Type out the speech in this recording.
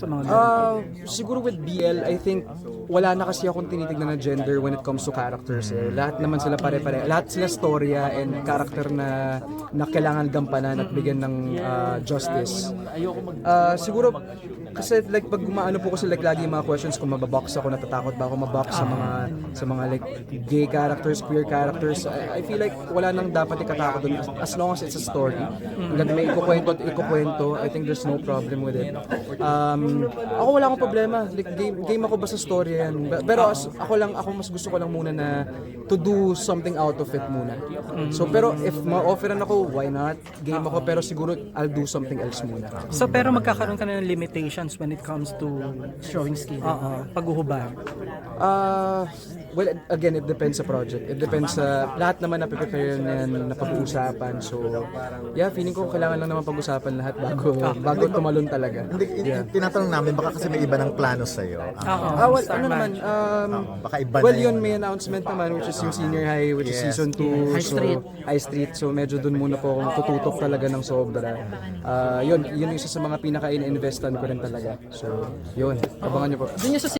sa mga Uh, siguro with BL, I think wala na kasi akong tinitignan na gender when it comes to characters. Eh. Lahat naman sila pare-pare. Lahat sila storya and character na, na kailangan gampanan at bigyan ng uh, justice. Uh, siguro, kasi like pag gumaano po kasi like lagi yung mga questions kung mababox ako, natatakot ba ako mabox sa mga sa mga like gay characters, queer characters. I, I feel like wala nang dapat ikatakot dun as, as long as it's a story. Hanggang may ikukwento at ikukwento, I think there's no problem with it. Um, ako wala akong problema. Like, game, game ako basta story yan. Pero as, ako lang, ako mas gusto ko lang muna na to do something out of it muna. So, pero if ma-offeran ako, why not? Game ako, pero siguro I'll do something else muna. So pero magkakaroon ka na ng limitations when it comes to Showing skin. Oo, paghuhubad. Ah, well, again, it depends sa project. It depends sa lahat naman na prepare na yan, na pag-uusapan. So, yeah, feeling ko kailangan lang naman pag-usapan lahat bago bago tumalon talaga. Hindi, Yeah. tinatanong namin, baka kasi may iba ng plano sa'yo. Ah, Oo. Ah, well, ano naman, um, baka iba well, na yun, yun. may announcement naman, which is yung senior high, which is Yes. season 2. High so, Street. High Street. So, medyo dun muna po akong tututok talaga ng sobra. Ah, yun, yun yung isa sa mga pinaka-in-investan ko rin talaga. So, yun, abangan nyo po. Doon yung sa